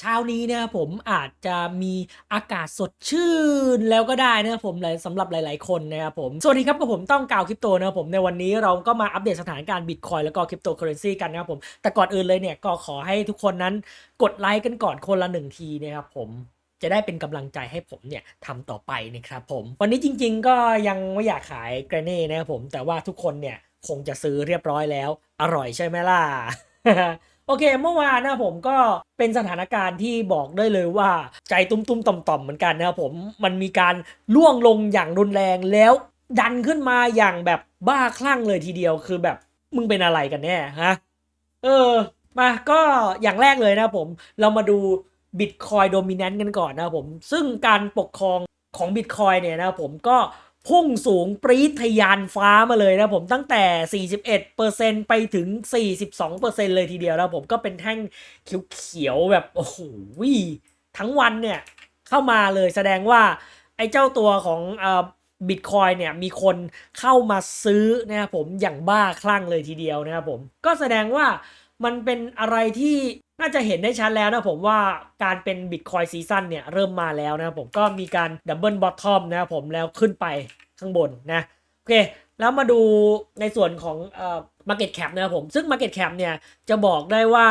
เช้านี้นะครับผมอาจจะมีอากาศสดชื่นแล้วก็ได้นะครับผมสำหรับหลาย ๆ คนนะครับผม สวัสดีครับกับผมต้องกล่าวคริปโตนะครับผมในวันนี้เราก็มาอัปเดตสถานการณ์บิตคอยแล้วก็คริปโตเคอเรนซีกันนะครับผม แต่ก่อนอื่นเลยเนี่ยก็ขอให้ทุกคนนั้นกดไลค์กันก่อนคนละหนึ่งทีนะครับผมจะได้เป็นกำลังใจให้ผมเนี่ยทำต่อไปนะครับผม วันนี้จริง ๆ ก็ยังไม่อยากขายแกรเน่นะครับผม แต่ว่าทุกคนเนี่ยคงจะซื้อเรียบร้อยแล้ว อร่อยใช่ไหมล่ะ โอเค เมื่อวานนะผมก็เป็นสถานการณ์ที่บอกได้เลยว่าใจตุ้มๆต่อมๆเหมือนกันนะครับผมมันมีการล่วงลงอย่างรุนแรงแล้วดันขึ้นมาอย่างแบบบ้าคลั่งเลยทีเดียวคือแบบมึงเป็นอะไรกันแน่ฮะเออมาก็อย่างแรกเลยนะผมเรามาดู Bitcoin Dominant กันก่อนนะผมซึ่งการปกครองของ Bitcoin เนี่ยนะผมก็ พุ่งสูงปรี๊ดทะยานฟ้ามาเลยนะผมตั้งแต่ 41%ไปถึง 42%เลยทีเดียวนะผมก็เป็นแท่งเขียวๆแบบโอ้โหทั้งวันเนี่ยเข้ามาเลยแสดงว่าไอ้เจ้าตัวของบิตคอยเนี่ยมีคนเข้ามาซื้อนะครับผมอย่างบ้าคลั่งเลยทีเดียวนะครับผมก็แสดงว่ามันเป็นอะไรที่ น่าจะเห็นได้ชัดแล้วนะผมว่าการเป็นบิตคอยซีซั่นเนี่ยเริ่มมาแล้วนะผมก็มีการดับเบิลบอททอมนะครับผมแล้วขึ้นไปข้างบนนะโอเค แล้วมาดูในส่วนของเอ่อ Market Cap นะครับผมซึ่ง Market Cap เนี่ยจะบอกได้ว่า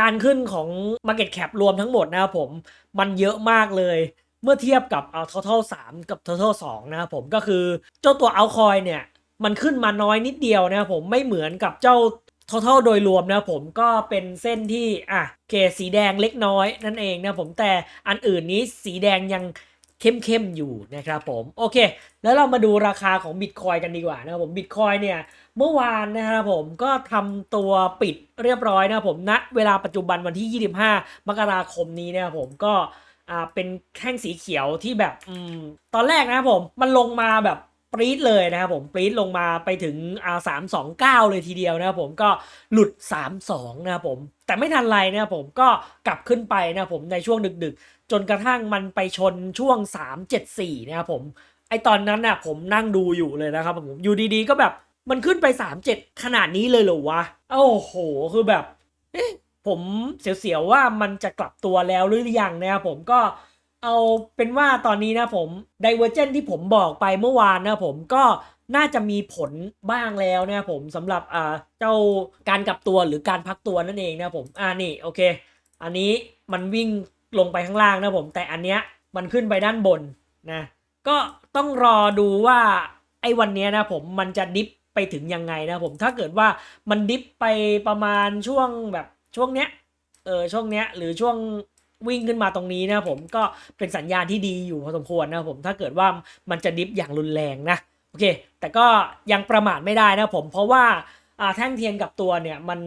การขึ้นของ Market Cap รวมทั้งหมดนะครับผมมันเยอะมากเลยเมื่อเทียบกับเอา total 3 กับ total 2 นะครับผมก็คือเจ้าตัว altcoin เนี่ยมันขึ้นมาน้อยนิดเดียวนะครับผมไม่เหมือนกับเจ้า total โดยรวมนะผมก็เป็นเส้นที่อะเกรดสีแดงเล็กน้อยนั่นเองนะผมแต่อันอื่นนี้สีแดงยังเข้มๆอยู่นะครับผมโอเค แล้วเรามาดูราคาของบิตคอยกันดีกว่านะครับผมบิตคอยเนี่ยเมื่อวานนะครับผมก็ทำตัวปิดเรียบร้อยนะครับผมณเวลาปัจจุบันวันที่ 25 มกราคมนี้นะครับผมก็อ่าเป็นแท่งสีเขียวที่แบบอืมตอนแรกนะครับผมมันลงมาแบบ ปรี๊ดเลยนะครับผมปรี๊ดลงมาไปถึงอ่าสามสองเก้าเลยทีเดียวนะครับผมก็หลุด3 2นะครับผมแต่ไม่ทันไรนะครับผมก็กลับขึ้นไปนะครับผมในช่วงดึกๆ จนกระทั่งมันไปชนช่วง374นะครับผมไอตอนนั้นน่ะผมนั่งดูอยู่เลยนะครับผมอยู่ดีๆ ก็แบบมันขึ้นไป37ขนาดนี้เลยเหรอวะโอ้โหคือแบบผมเสียวๆว่ามันจะกลับตัวแล้วหรือยังนะครับผมก็ เอาเป็นว่าตอนนี้นะผมไดเวอร์เจนที่ผมบอกไปเมื่อวานนะผมก็น่าจะมีผลบ้างแล้วนะผมสำหรับอ่าเจ้าการกลับตัวหรือการพักตัวนั่นเองนะผมอ่านี่โอเค อันนี้มันวิ่งลงไปข้างล่างนะผม แต่อันเนี้ยมันขึ้นไปด้านบนนะก็ต้องรอดูว่าไอ้วันเนี้ยนะผมมันจะดิฟไปถึงยังไงนะผมถ้าเกิดว่ามันดิฟไปประมาณช่วงแบบช่วงเนี้ยเออช่วงเนี้ยหรือช่วง วิ่งขึ้นมาตรงนี้นะผมก็เป็นสัญญาณที่ดีอยู่พอสมควรนะผมถ้าเกิดว่ามันจะดิฟอย่างรุนแรงนะโอเค แต่ก็ยังประมาทไม่ได้นะผมเพราะว่าแท่งเทียนกับตัวเนี่ยมัน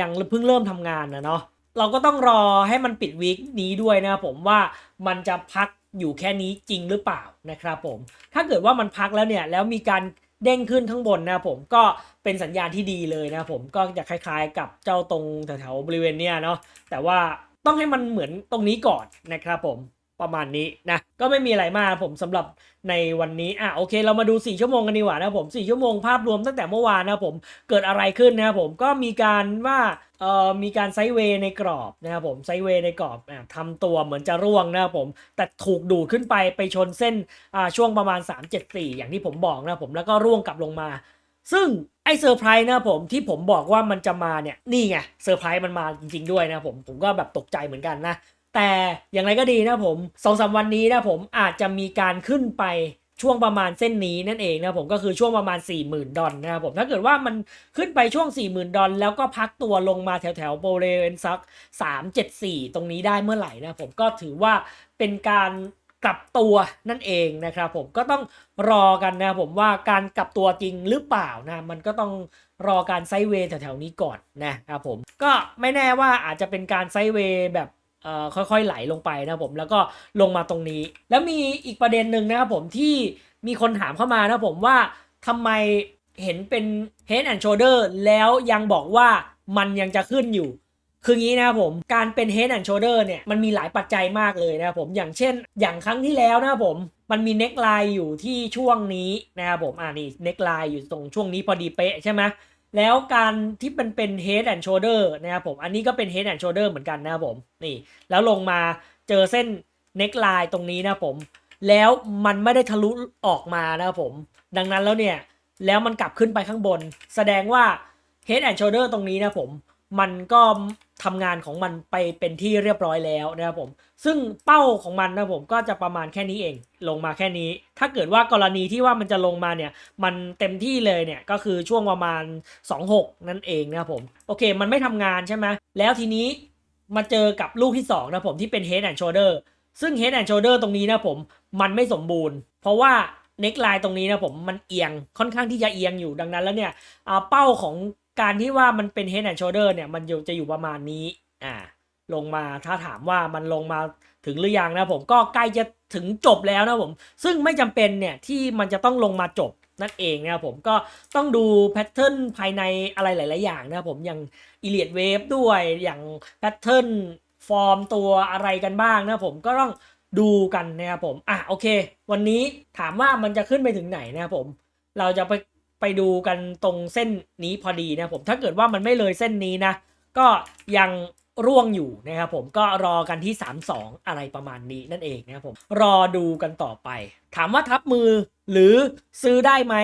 ยังเพิ่งเริ่มทำงานนะเนาะเราก็ต้องรอให้มันปิดวีคนี้ด้วยนะผมว่ามันจะพักอยู่แค่นี้จริงหรือเปล่านะครับผมถ้าเกิดว่ามันพักแล้วเนี่ยแล้วมีการเด้งขึ้นข้างบนนะผมก็เป็นสัญญาณที่ดีเลยนะผมก็จะคล้ายๆ กับเจ้าตรงแถวๆบริเวณเนี้ยเนาะแต่ว่า ต้องให้มันเหมือนตรงนี้ก่อนนะครับผมประมาณนี้นะก็ไม่มีอะไรมากผมสำหรับในวันนี้อะโอเค เรามาดู 4 ชั่วโมงกันดีกว่านะผม4ชั่วโมงภาพรวมตั้งแต่เมื่อวานนะผมเกิดอะไรขึ้นนะครับผมก็มีการว่าเอ่อมีการไซเวย์ในกรอบนะครับผมไซเวย์ในกรอบทำตัวเหมือนจะร่วงนะครับผมแต่ถูกดูดขึ้นไปไปชนเส้นอ่าช่วงประมาณ 374 อย่างที่ผมบอกนะผมแล้วก็ร่วงกลับลงมา ซึ่งไอเซอร์ไพรส์นะผมที่ผมบอกว่ามันจะมาเนี่ยนี่ไงเซอร์ไพรส์มันมาจริง ๆด้วยนะผมผมก็แบบตกใจเหมือนกันนะ แต่อย่างไรก็ดีนะผมสองสาวันนี้นะผมอาจจะมีการขึ้นไปช่วงประมาณเส้นนี้นั่นเองนะผมก็คือช่วงประมาณ 40,000 ดอลนะครับผมถ้าเกิดว่ามันขึ้นไปช่วง 40,000 ดอลแล้วก็พักตัวลงมาแถวแถวๆบริเวณซัก374 ตรงนี้ได้เมื่อไหร่นะผมก็ถือว่าเป็นการ กลับตัวนั่นเองนะครับผมก็ต้องรอกันนะผมว่าการกลับตัวจริงหรือเปล่านะมันก็ต้องรอการไซเวย์แถวๆนี้ก่อนนะครับผมก็ไม่แน่ว่าอาจจะเป็นการไซเวย์แบบค่อยๆไหลลงไปนะผมแล้วก็ลงมาตรงนี้ แล้วมีอีกประเด็นหนึ่งนะครับผมที่มีคนถามเข้ามานะผมว่าทำไมเห็นเป็น head and shoulder แล้วยังบอกว่ามันยังจะขึ้นอยู่ คืองี้นะครับผมการเป็น head and shoulder เนี่ยมันมีหลายปัจจัยมากเลยนะครับผมอย่างเช่น อย่างครั้งที่แล้วนะครับผมมันมี neck line อยู่ที่ช่วงนี้นะครับผมอ่านี่ neck line อยู่ตรงช่วงนี้พอดีเป๊ะใช่ไหมแล้วการที่เป็นเป็น head and shoulder นะครับผม อันนี้ก็เป็น head and shoulder เหมือนกันนะครับผม นี่ แล้วลงมาเจอเส้น neckline ตรงนี้นะครับผม แล้วมันไม่ได้ทะลุออกมานะครับผม ดังนั้นแล้วเนี่ย แล้วมันกลับขึ้นไปข้างบน แสดงว่า head and shoulder ตรงนี้นะผม มันก็ทำงานของมันไปเป็นที่เรียบร้อยแล้วนะครับผม ซึ่งเป้าของมันนะผมก็จะประมาณแค่นี้เอง ลงมาแค่นี้ ถ้าเกิดว่ากรณีที่ว่ามันจะลงมาเนี่ย มันเต็มที่เลยเนี่ยก็คือช่วงประมาณ 26 นั่นเองนะครับผม โอเค มันไม่ทำงานใช่ไหมแล้วทีนี้มาเจอกับลูกที่2นะผมที่เป็น head and shoulder ซึ่ง head and shoulder ตรงนี้นะผมมันไม่สมบูรณ์ เพราะว่า neck line ตรงนี้นะผมมันเอียงค่อนข้างที่จะเอียงอยู่ดังนั้นแล้วเนี่ยเป้าของ การที่ว่ามันเป็น head and shoulder เนี่ยมันอยู่จะอยู่ประมาณนี้อ่าลงมาถ้าถามว่ามันลงมาถึงหรือยังนะผมก็ใกล้จะถึงจบแล้วนะผม ซึ่งไม่จำเป็นเนี่ยที่มันจะต้องลงมาจบนั่นเองนะครับผมก็ต้องดูแพทเทิร์นภายในอะไรหลาย ๆ อย่างนะผมอย่าง e l i o t Wave ด้วยอย่างแพทเทิร์นฟอร์มตัวอะไรกันบ้างนะผมก็ต้องดูกันนะครับผมอะโอเค วันนี้ถามว่ามันจะขึ้นไปถึงไหนนะครับผม เราจะไป ไปดูกันตรงเส้นนี้พอดีนะผมถ้าเกิดว่ามันไม่เลยเส้นนี้นะ ก็ยังร่วงอยู่นะครับผมก็รอกันที่ 3-2 อะไรประมาณนี้นั่นเองนะครับผมรอดูกันต่อไป ถามว่าทับมือหรือซื้อได้ไหม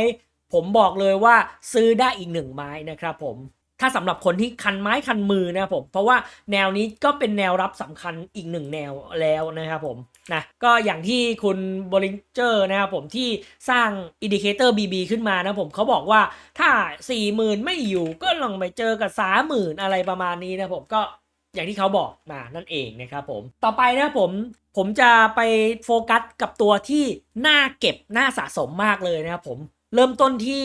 ผมบอกเลยว่าซื้อได้อีกหนึ่งไม้นะครับผมถ้าสำหรับคนที่คันไม้คันมือนะครับผมเพราะว่าแนวนี้ก็เป็นแนวรับสำคัญอีกหนึ่งแนวแล้วนะครับผม นะก็อย่างที่คุณบริงเจอร์นะครับผมที่สร้างอินดิเคเตอร์ BB ขึ้นมานะผมเขาบอกว่าถ้า 40,000 ไม่อยู่ก็ลองไปเจอกับ 30,000 อะไรประมาณนี้นะผมก็อย่างที่เขาบอกมานั่นเองนะครับผมต่อไปนะผมผมจะไปโฟกัสกับตัวที่น่าเก็บน่าสะสมมากเลยนะครับผมเริ่มต้นที่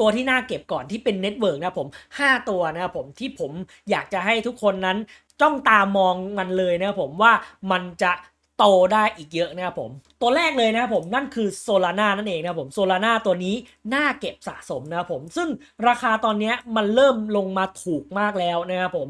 ตัวที่น่าเก็บก่อนที่เป็นเน็ตเวิร์กนะผม 5 ตัวนะครับผมที่ผมอยากจะให้ทุกคนนั้นจ้องตามองมันเลยนะครับผมว่ามันจะ โตได้อีกเยอะนะครับผม ตัวแรกเลยนะครับผมนั่นคือโซลาร่านั่นเองนะครับผมโซลาร่าตัวนี้น่าเก็บสะสมนะครับผม ซึ่งราคาตอนนี้มันเริ่มลงมาถูกมากแล้วนะครับผม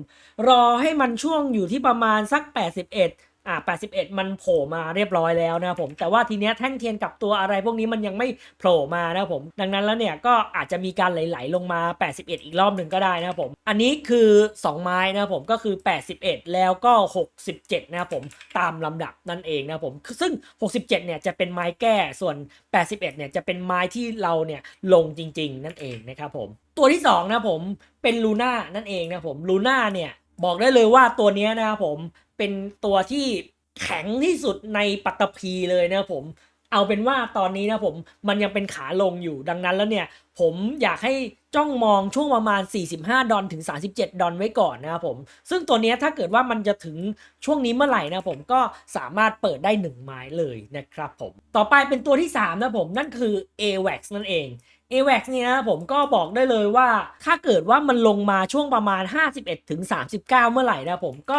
รอให้มันช่วงอยู่ที่ประมาณสัก 81 อ่า81 มันโผล่มาเรียบร้อยแล้วนะผม แต่ว่าทีเนี้ยแท่งเทียนกับตัวอะไรพวกนี้มันยังไม่โผล่มานะผม ดังนั้นแล้วเนี่ยก็อาจจะมีการไหลๆลงมา 81 อีกรอบหนึ่งก็ได้นะผม อันนี้คือ 2 ไม้นะผมก็คือ 81 แล้วก็ 67 นะผมตามลำดับนั่นเองนะผม ซึ่ง 67 เนี่ยจะเป็นไม้แก้ส่วน 81 เนี่ยจะเป็นไม้ที่เราเนี่ยลงจริง ๆ นั่นเองนะครับผม ตัวที่2นะผมเป็นลูน่านั่นเองนะผมลูน่าเนี่ยบอกได้เลยว่าตัวเนี้ยนะครับผม เป็นตัวที่แข็งที่สุดในปัตตภีเลยนะผม เอาเป็นว่าตอนนี้นะผมมันยังเป็นขาลงอยู่ดังนั้นแล้วเนี่ย ผมอยากให้จ้องมองช่วงประมาณ 45 ดอลถึง 37 ดอลไว้ก่อนนะครับผม ซึ่งตัวนี้ถ้าเกิดว่ามันจะถึงช่วงนี้เมื่อไหร่นะผมก็สามารถเปิดได้ 1 ไม้เลยนะครับผม ต่อไปเป็นตัวที่ 3 นะผม นั่นคือ AWAX นั่นเอง AWAX เนี่ยนะผมก็บอกได้เลยว่า ถ้าเกิดว่ามันลงมาช่วงประมาณ 51ถึง39 เมื่อไหร่นะผมก็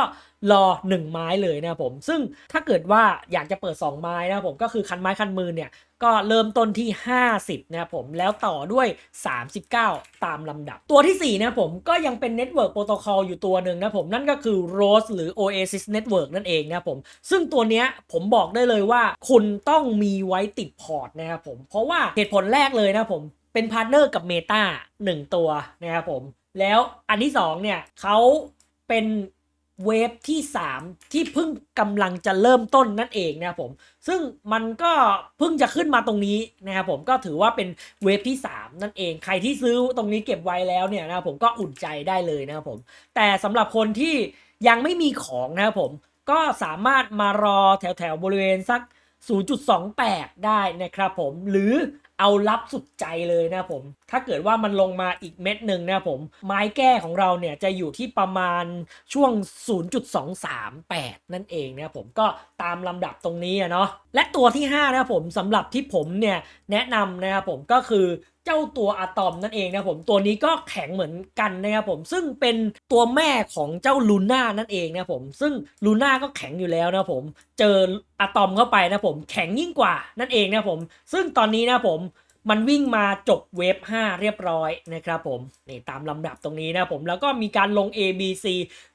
รอ 1 ไม้เลยนะผม ซึ่งถ้าเกิดว่าอยากจะเปิด 2 ไม้นะผมก็คือคันไม้คันมือเนี่ยก็เริ่มต้นที่ 50 นะครับผมแล้วต่อด้วย 39 ตามลำดับ ตัวทีสี่ 4 นะผมก็ยังเป็น Network Protocol อยู่ตัวหนึ่งนะผมนั่นก็คือ Rose หรือ Oasis Network นั่นเองนะผมซึ่งตัวเนี้ยผมบอกได้เลยว่าคุณต้องมีไว้ติดพอร์ตนะครับผมเพราะว่าเหตุผลแรกเลยนะผมเป็นพาร์ทเนอร์กับ Meta 1 ตัวนะครับผมแล้วอันที่ 2 เนี่ยเขาเป็น เวฟที่ 3 ที่เพิ่งกำลังจะเริ่มต้นนั่นเองนะครับผมซึ่งมันก็เพิ่งจะขึ้นมาตรงนี้นะครับผมก็ถือว่าเป็นเวฟที่ 3 นั่นเองใครที่ซื้อตรงนี้เก็บไว้แล้วเนี่ยนะครับผมก็อุ่นใจได้เลยนะครับผมแต่สำหรับคนที่ยังไม่มีของนะครับผมก็สามารถมารอแถวแถวๆบริเวณสัก 0.28 ได้นะครับผมหรือ เอารับสุดใจเลยนะผม ถ้าเกิดว่ามันลงมาอีกเม็ดหนึ่งนะผม ไม้แก้ของเราเนี่ยจะอยู่ที่ประมาณช่วง 0.238 นั่นเองนะผมก็ตามลำดับตรงนี้อะเนาะและตัวที่5นะผมสำหรับที่ผมเนี่ยแนะนำนะครับผมก็คือ เจ้าตัวอะตอมนั่นเองนะผมตัวนี้ก็แข็งเหมือนกันนะครับผมซึ่งเป็นตัวแม่ของเจ้าลูน่านั่นเองนะผมซึ่งลูน่าก็แข็งอยู่แล้วนะผมเจออะตอมเข้าไปนะผมแข็งยิ่งกว่านั่นเองนะผมซึ่งตอนนี้นะผมมันวิ่งมาจบเวฟ 5 เรียบร้อยนะครับผมนี่ตามลำดับตรงนี้นะผมแล้วก็มีการลง A B C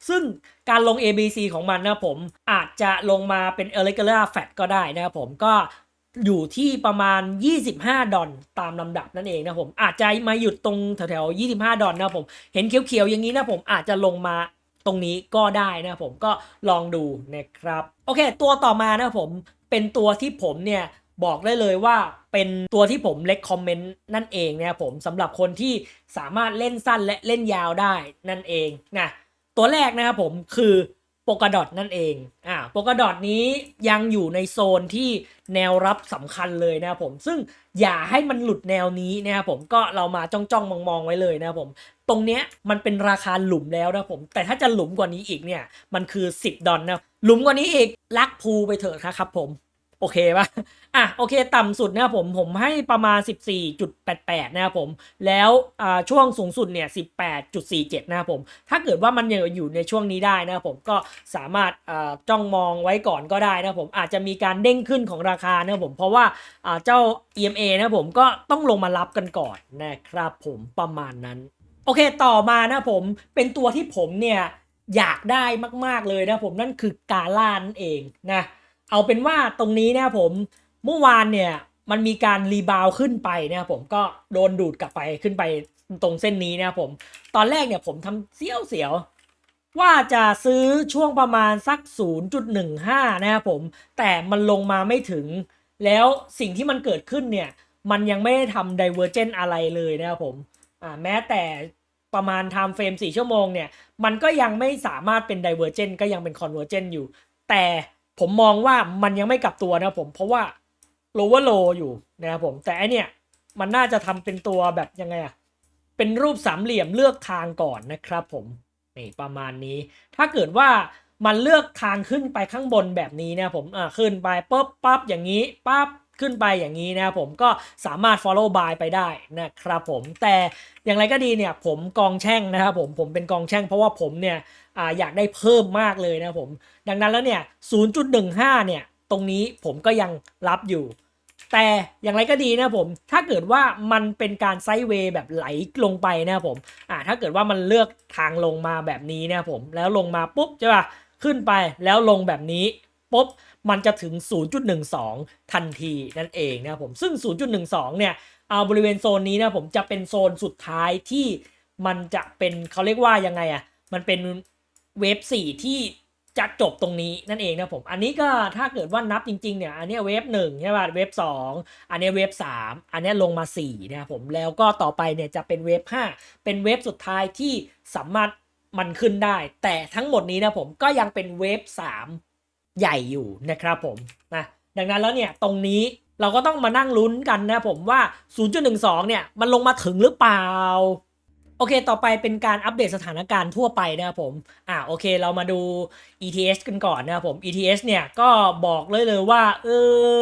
ซึ่งการลง A B C ของมันนะผมอาจจะลงมาเป็น irregular fat ก็ได้นะครับผมก็ อยู่ที่ประมาณ 25 ดอลตามลำดับนั่นเองนะผมอาจจะมาหยุดตรงแถวๆ25 ดอลนะผมเห็นเขียวๆอย่างนี้นะผมอาจจะลงมาตรงนี้ก็ได้นะผมก็ลองดูนะครับ โอเค ตัวต่อมานะผมเป็นตัวที่ผมเนี่ยบอกได้เลยว่าเป็นตัวที่ผมเล็กคอมเมนต์นั่นเองนะผมสำหรับคนที่สามารถเล่นสั้นและเล่นยาวได้นั่นเองนะตัวแรกนะครับผมคือ โปกดอทนั่นเอง อ่าโปกดอทนี้ยังอยู่ในโซนที่แนวรับสำคัญเลยนะครับผม ซึ่งอย่าให้มันหลุดแนวนี้นะครับผม ก็เรามาจ้องจ้องมองมองไว้เลยนะครับผม ตรงเนี้ยมันเป็นราคาหลุมแล้วนะผม แต่ถ้าจะหลุมกว่านี้อีกเนี่ย มันคือ 10 ดอลนะ หลุมกว่านี้อีกลักพูไปเถอะครับผม โอเคปะอะโอเคต่ำสุดนะครับผมผมให้ประมาณ 14.88 นะครับผม แล้วอ่าช่วงสูงสุดเนี่ย 18.47 นะครับผม ถ้าเกิดว่ามันยังอยู่ในช่วงนี้ได้นะครับผมก็สามารถอ่าจ้องมองไว้ก่อนก็ได้นะครับผมอาจจะมีการเด้งขึ้นของราคานะครับผม เพราะว่าอ่าเจ้า EMA นะครับผมก็ต้องลงมารับกันก่อนนะครับผมประมาณนั้น โอเคต่อมานะผมเป็นตัวที่ผมเนี่ยอยากได้มาก ๆ เลยนะผมนั่นคือกาล่านเองนะ เอาเป็นว่าตรงนี้นะผมเมื่อวานเนี่ยมันมีการรีบาวขึ้นไปนะครับผมก็โดนดูดกลับไปขึ้นไปตรงเส้นนี้นะครับผม ตอนแรกเนี่ยผมทำเสี้ยวเสียวว่าจะซื้อช่วงประมาณสัก 0.15 นะครับผม แต่มันลงมาไม่ถึง แล้วสิ่งที่มันเกิดขึ้นเนี่ย มันยังไม่ได้ทำ divergent อะไรเลยนะครับผมอ่าแม้แต่ประมาณ time frame 4 ชั่วโมงเนี่ย มันก็ยังไม่สามารถเป็น divergent ก็ยังเป็น convergent อยู่ แต่ ผมมองว่ามันยังไม่กลับตัวนะผมเพราะว่า lower low อยู่นะครับผมแต่อันเนี่ยมันน่าจะทำเป็นตัวแบบยังไงอะเป็นรูปสามเหลี่ยมเลือกทางก่อนนะครับผมนี่ประมาณนี้ ถ้าเกิดว่ามันเลือกทางขึ้นไปข้างบนแบบนี้นะผมอ่าขึ้นไปปุ๊บปั๊บอย่างนี้ปั๊บ ขึ้นไปอย่างนี้นะครับผมก็สามารถ follow by ไปได้นะครับผมแต่อย่างไรก็ดีเนี่ยผมกองแช่งนะครับผมผมเป็นกองแช่งเพราะว่าผมเนี่ยออยากได้เพิ่มมากเลยนะผมดังนั้นแล้วเนี่ย 0.15 เนี่ยตรงนี้ผมก็ยังรับอยู่ แต่อย่างไรก็ดีนะผมถ้าเกิดว่ามันเป็นการไซด์เวย์แบบไหลลงไปนะครับผมอ่าถ้าเกิดว่ามันเลือกทางลงมาแบบนี้นะครับผมแล้วลงมาปุ๊บใช่ป่ะขึ้นไปแล้วลงแบบนี้ ปุ๊บมันจะถึง 0.12 ทันทีนั่นเองนะครับผมซึ่ง 0.12 เนี่ยเอาบริเวณโซนนี้นะผมจะเป็นโซนสุดท้ายที่มันจะเป็นเขาเรียกว่ายังไงอะ่ะมันเป็นเวฟสี่ที่จะจบตรงนี้นั่นเองนะผม อันนี้ก็ถ้าเกิดว่านับจริงๆเนี่ย อันนี้เวฟหนึ่งใช่ป่ะ เวฟสองอันนี้เวฟสามอันนี้ลงมาสี่นะครับผม แล้วก็ต่อไปเนี่ยจะเป็นเวฟห้าเป็นเวฟสุดท้ายที่สามารถมันขึ้นได้ แต่ทั้งหมดนี้นะผมก็ยังเป็นเวฟสาม ใหญ่อยู่นะครับผมนะดังนั้นแล้วเนี่ยตรงนี้เราก็ต้องมานั่งลุ้นกันนะผมว่า 0.12 เนี่ยมันลงมาถึงหรือเปล่า โอเค ต่อไปเป็นการอัปเดตสถานการณ์ทั่วไปนะครับผม อ่าโอเค เรามาดู ETH กันก่อนนะครับผม ETH เนี่ยก็บอกเลยเลยว่า เออ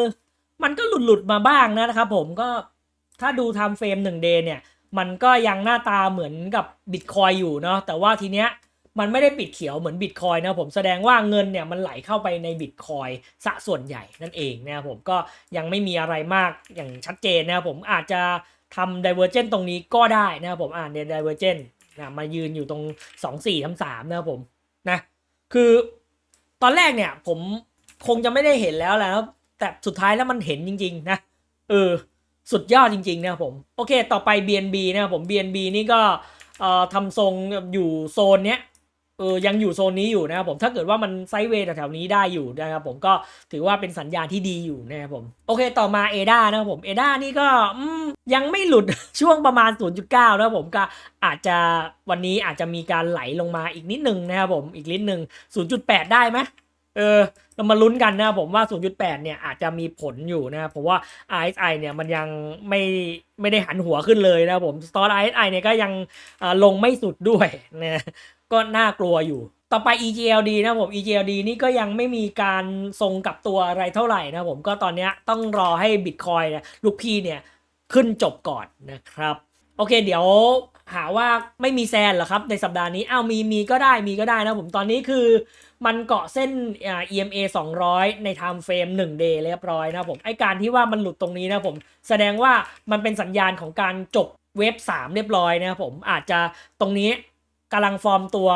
มันก็หลุดหลุดมาบ้างนะครับผมก็ถ้าดู time frame 1 day เนี่ย มันก็ยังหน้าตาเหมือนกับบิตคอยอยู่เนาะแต่ว่าทีเนี้ย มันไม่ได้ปิดเขียวเหมือนบิตคอยนะผมแสดงว่าเงินเนี่ยมันไหลเข้าไปในบิตคอยซะส่วนใหญ่นั่นเองนะครับผมก็ยังไม่มีอะไรมากอย่างชัดเจนนะครับผมอาจจะทำ divergent ตรงนี้ก็ได้นะครับผมอ่านใน divergent นะมายืนอยู่ตรง 2 4 3 3นะครับผมนะคือตอนแรกเนี่ยผมคงจะไม่ได้เห็นแล้วแหละแต่สุดท้ายแล้วมันเห็นจริง ๆ นะเออสุดยอดจริง ๆ นะครับผม โอเค ต่อไป BNB นะครับผม BNB นี่ก็เอ่อทำทรงอยู่โซนเนี้ย เออยังอยู่โซนนี้อยู่นะครับผมถ้าเกิดว่ามันไซด์เวย์แถวๆนี้ได้อยู่นะครับผมก็ถือว่าเป็นสัญญาณที่ดีอยู่นะครับผมโอเคต่อมาเอดานะครับผมเอดานี่ก็ยังไม่หลุด ช่วงประมาณ 0.9 นะครับผมก็อาจจะวันนี้อาจจะมีการไหลลงมาอีกนิดนึงนะครับผมอีกนิดนึง 0.8 ได้ไหมเออเรามาลุ้นกันนะครับผมว่า 0.8 เนี่ยอาจจะมีผลอยู่นะครับเพราะว่า RSI เนี่ยมันยังไม่ไม่ได้หันหัวขึ้นเลยนะครับผมสตอร์ RSI เนี่ยก็ยังลงไม่สุดด้วยนะ ก็น่ากลัวอยู่ ต่อไป EGLD นะผม EGLD นี่ก็ยังไม่มีการทรงกับตัวอะไรเท่าไหร่นะผมก็ตอนนี้ต้องรอให้ Bitcoin เนี่ยลูกพี่เนี่ยขึ้นจบก่อนนะครับ โอเคเดี๋ยวหาว่าไม่มีแซนเหรอครับในสัปดาห์นี้อ้าวมีมีก็ได้มีก็ได้นะผมตอนนี้คือมันเกาะเส้น EMA 200 ใน time frame 1 day เรียบร้อยนะผมไอการที่ว่ามันหลุดตรงนี้นะผม แสดงว่ามันเป็นสัญญาณของการจบเวฟ3เรียบร้อยนะครับผมอาจจะตรงนี้ กำลังฟอร์มตัว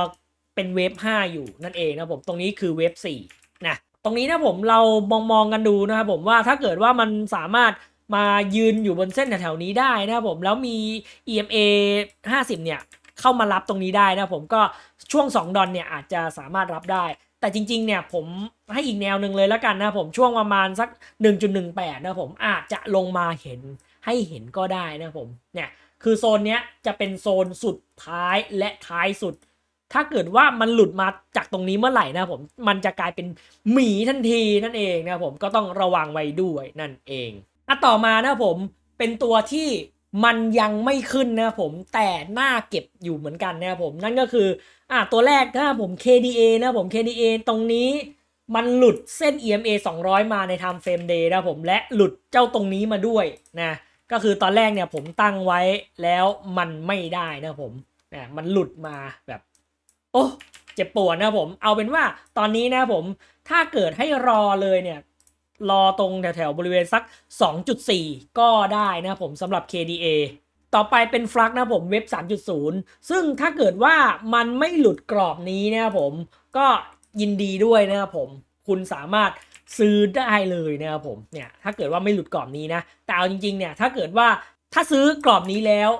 เป็นเวฟ5อยู่นั่นเองนะผมตรงนี้คือเวฟ4นะตรงนี้นะผมเรามองมองกันดูนะครับผมว่าถ้าเกิดว่ามันสามารถมายืนอยู่บนเส้นแถวๆนี้ได้นะครับผมแล้วมี EMA 50 เนี่ยเข้ามารับตรงนี้ได้นะผมก็ช่วง 2 ดอลเนี่ยอาจจะสามารถรับได้ แต่จริงๆเนี่ยผมให้อีกแนวหนึ่งเลยแล้วกันนะผมช่วงประมาณสัก 1.18 นะผมอาจจะลงมาเห็นให้เห็นก็ได้นะผมเนี่ย คือโซนเนี้ยจะเป็นโซนสุดท้ายและท้ายสุด ถ้าเกิดว่ามันหลุดมาจากตรงนี้เมื่อไหร่นะผม มันจะกลายเป็นหมีทันทีนั่นเองนะผมก็ต้องระวังไว้ด้วยนั่นเองอะต่อมานะผมเป็นตัวที่มันยังไม่ขึ้นนะผมแต่หน่าเก็บอยู่เหมือนกันนะผมนั่นก็คืออะตัวแรกนะผม KDA นะผม KDA ตรงนี้มันหลุดเส้น EMA 200 มาใน time frame day นะผมและหลุดเจ้าตรงนี้มาด้วยนะ ก็คือตอนแรกเนี่ยผมตั้งไว้แล้วมันไม่ได้นะผมนะมันหลุดมาแบบ โอ้เจ็บปวดนะผม เอาเป็นว่าตอนนี้นะผมถ้าเกิดให้รอเลยเนี่ยรอตรงแถวๆบริเวณสัก 2.4 ก็ได้นะผมสำหรับ KDA ต่อไปเป็นฟลักนะผมเว็บ 3.0 ซึ่งถ้าเกิดว่ามันไม่หลุดกรอบนี้นะครับผมก็ยินดีด้วยนะครับผม คุณสามารถ ซื้อได้เลยนะครับผมเนี่ยถ้าเกิดว่าไม่หลุดกรอบนี้นะแต่เอาจริงๆเนี่ยถ้าเกิดว่าถ้าซื้อกรอบนี้แล้ว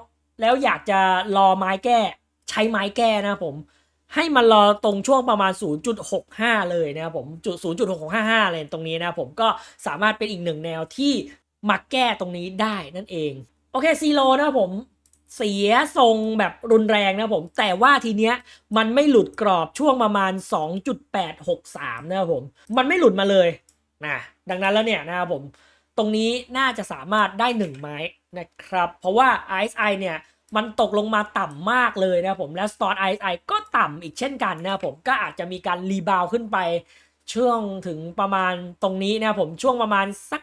แล้วอยากจะรอไม้แก้ ใช้ไม้แก้นะผมให้มันรอตรงช่วงประมาณ 0.65 เลยนะครับผมจุด0.655เลยตรงนี้นะผมก็สามารถเป็นอีกหนึ่งแนวที่มาแก้ตรงนี้ได้นั่นเอง โอเคซีโร่นะผม เสียทรงแบบรุนแรงนะผม แต่ว่าทีเนี้ยมันไม่หลุดกรอบช่วงประมาณ 2.863 นะครับผม มันไม่หลุดมาเลยนะดังนั้นแล้วเนี่ยนะครับผม ตรงนี้น่าจะสามารถได้ 1 ไม้นะครับ เพราะว่า RSI เนี่ยมันตกลงมาต่ำมากเลยนะผมและ Start RSI ก็ต่ำอีกเช่นกันนะผมก็อาจจะมีการรีบาวขึ้นไปช่วงถึงประมาณตรงนี้นะผมช่วงประมาณสัก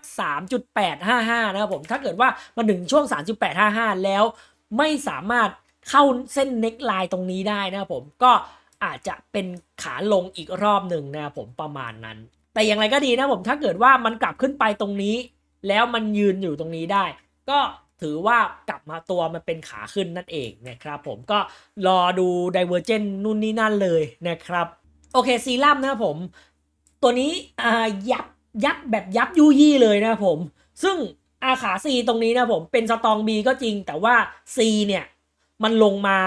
3.855 นะครับผมถ้าเกิดว่ามันถึงช่วง 3.855 แล้ว ไม่สามารถเข้าเส้นเน็กไลน์ตรงนี้ได้นะครับผมก็อาจจะเป็นขาลงอีกรอบหนึ่งนะครับผมประมาณนั้น แต่อย่างไรก็ดีนะผมถ้าเกิดว่ามันกลับขึ้นไปตรงนี้ แล้วมันยืนอยู่ตรงนี้ได้ ก็ถือว่ากลับมาตัวมันเป็นขาขึ้นนั่นเองนะครับผมก็รอดู Divergent นู่นนี่นั่นเลยนะครับ โอเคซีรั่มนะครับผม ตัวนี้อ่ายับยับแบบยับยุยี่เลยนะครับผม ซึ่ง อาขา C ตรงนี้นะผมเป็นสตอง B ก็จริง แต่ว่า C เนี่ยมันลงมา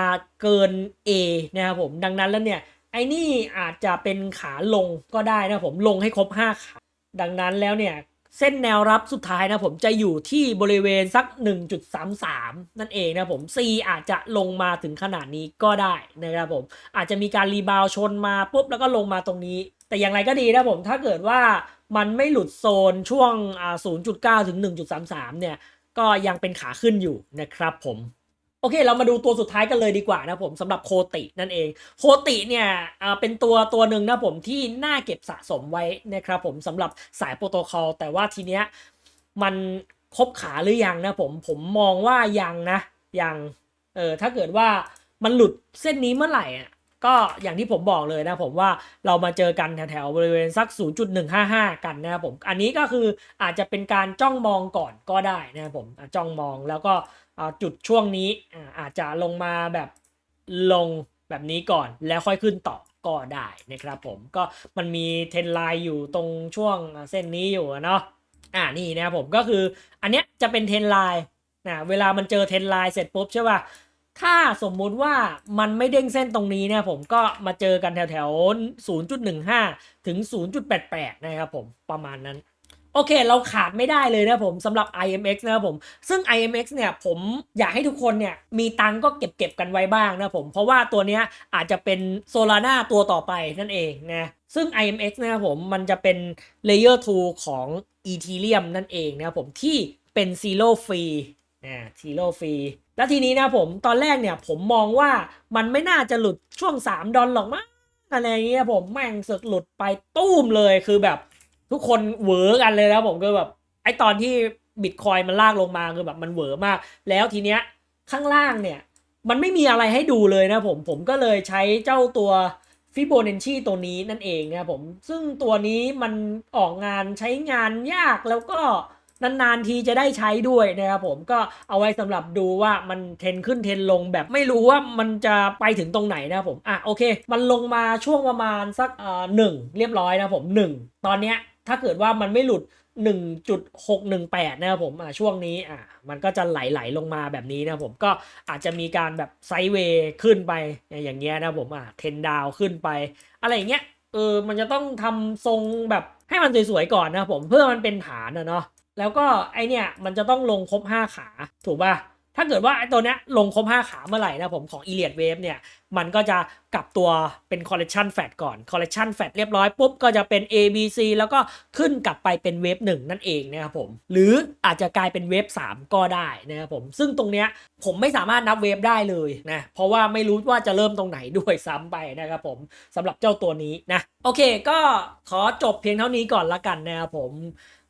เกิน A นะครับผมดังนั้นแล้วเนี่ยไอ้นี่อาจจะเป็นขาลงก็ได้นะผมลงให้ครบ 5 ขา ดังนั้นแล้วเนี่ยเส้นแนวรับสุดท้ายนะผมจะอยู่ที่บริเวณสัก 1.33 นั่นเองนะผม C อาจจะลงมาถึงขนาดนี้ก็ได้นะครับผมอาจจะมีการรีบาวชนมาปุ๊บแล้วก็ลงมาตรงนี้ แต่อย่างไรก็ดีนะผมถ้าเกิดว่า มันไม่หลุดโซนช่วง 0.9 ถึง 1.33 เนี่ย ก็ยังเป็นขาขึ้นอยู่นะครับผมโอเค เรามาดูตัวสุดท้ายกันเลยดีกว่านะผมสำหรับโคตินั่นเอง โคติเนี่ยเป็นตัวตัวหนึ่งนะผมที่น่าเก็บสะสมไว้นะครับผมสำหรับสายโปรโตคอล แต่ว่าทีเนี้ยมันครบขาหรือยังนะผมผมมองว่ายังนะยังเออถ้าเกิดว่ามันหลุดเส้นนี้เมื่อไหร่อะ ก็อย่างที่ผมบอกเลยนะผมว่าเรามาเจอกันแถวๆบริเวณสัก 0.155 กันนะครับผมอันนี้ก็คืออาจจะเป็นการจ้องมองก่อนก็ได้นะครับผมจ้องมองแล้วก็จุดช่วงนี้อาจจะลงมาแบบลงแบบนี้ก่อนแล้วค่อยขึ้นต่อก็ได้นะครับผมก็มันมีเทรนไลน์อยู่ตรงช่วงเส้นนี้อยู่เนาะอ่านี่นะครับผมก็คืออันเนี้ยจะเป็นเทรนไลน์นะเวลามันเจอเทรนไลน์เสร็จปุ๊บใช่ป่ะ ถ้าสมมุติว่ามันไม่เด้งเส้นตรงนี้เนี่ยผมก็มาเจอกันแถวๆ0.15 ถึง 0.88 นะครับผมประมาณนั้น โอเคเราขาดไม่ได้เลยนะผมสำหรับ IMX นะครับผม ซึ่ง IMX เนี่ยผมอยากให้ทุกคนเนี่ยมีตังก็เก็บเก็บกันไว้บ้างนะผม เพราะว่าตัวเนี้ยอาจจะเป็นโซลาร่าตัวต่อไปนั่นเองนะซึ่ง IMX นะครับผมมันจะเป็น Layer 2ของ Ethereum นั่นเองนะครับผมที่เป็น Zero Free นะ Zero Free แล้วทีนี้นะผมตอนแรกเนี่ยผมมองว่ามันไม่น่าจะหลุดช่วง 3 ดอลหรอกมั้งอะไรเงี้ยผมแม่งเสึกหลุดไปตู้มเลยคือแบบทุกคนเหวอกันเลยแล้วผมก็แบบไอตอนที่บิตคอยมันลากลงมาคือแบบมันเหวอมาก แล้วทีเนี้ยข้างล่างเนี่ยมันไม่มีอะไรให้ดูเลยนะผมผมก็เลยใช้เจ้าตัวฟิโบนัชชีตัวนี้นั่นเองนะผมซึ่งตัวนี้มันออกงานใช้งานยากแล้วก็ นานๆทีจะได้ใช้ด้วยนะครับผมก็เอาไว้สำหรับดูว่ามันเทนขึ้นเทนลงแบบไม่รู้ว่ามันจะไปถึงตรงไหนนะครับผมอะโอเค มันลงมาช่วงประมาณสักเอ่อหนึ่งเรียบร้อยนะผมหนึ่งตอนเนี้ยถ้าเกิดว่ามันไม่หลุด 1.618 นะครับผมอะช่วงนี้อะมันก็จะไหลๆลงมาแบบนี้นะผมก็อาจจะมีการแบบไซเวย์ขึ้นไปอย่างเงี้ยนะผมอะเทนดาวขึ้นไป อะไรอย่างเงี้ยเออมันจะต้องทำทรงแบบให้มันสวยๆก่อนนะผมเพื่อมันเป็นฐานนะเนาะ แล้วก็ไอเนี่ยมันจะต้องลงครบ 5 ขา ถูกป่ะ ถ้าเกิดว่าไอตัวเนี้ยลงครบ 5 ขาเมื่อไหร่นะผมของ e l i o t Wave เนี่ย มันก็จะกลับตัวเป็น collection fat ก่อน collection fat เรียบร้อยปุ๊บก็จะเป็น A B C แล้วก็ขึ้นกลับไปเป็นเวฟ1นั่นเองนะครับผม หรืออาจจะกลายเป็นเวฟ3 ก็ได้นะครับผม ซึ่งตรงเนี้ยผมไม่สามารถนับเวฟได้เลยนะ เพราะว่าไม่รู้ว่าจะเริ่มตรงไหนด้วยซ้ำไปนะครับผมสำหรับเจ้าตัวนี้นะ โอเคก็ขอจบเพียงเท่านี้ก่อนละกันนะครับผม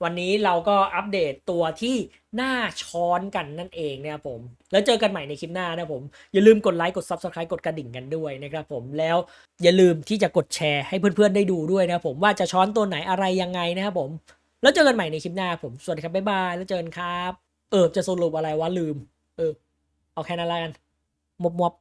วันนี้เราก็อัปเดตตัวที่หน่าช้อนกันนั่นเองนะครับผม แล้วเจอกันใหม่ในคลิปหน้านะครับผม อย่าลืมกดไลค์กด Subscribe กดกระดิ่งกันด้วยนะครับผมแล้วอย่าลืมที่จะกดแชร์ให้เพื่อนๆได้ดูด้วยนะครับผมว่าจะช้อนตัวไหนอะไรยังไงนะครับผม แล้วเจอกันใหม่ในคลิปหน้าผมสวัสดีครับบ๊ายบายแล้วเจอกันครับ เออจะสรุปอะไรวะลืม เออเอาแค่นั้นละกันมบมบ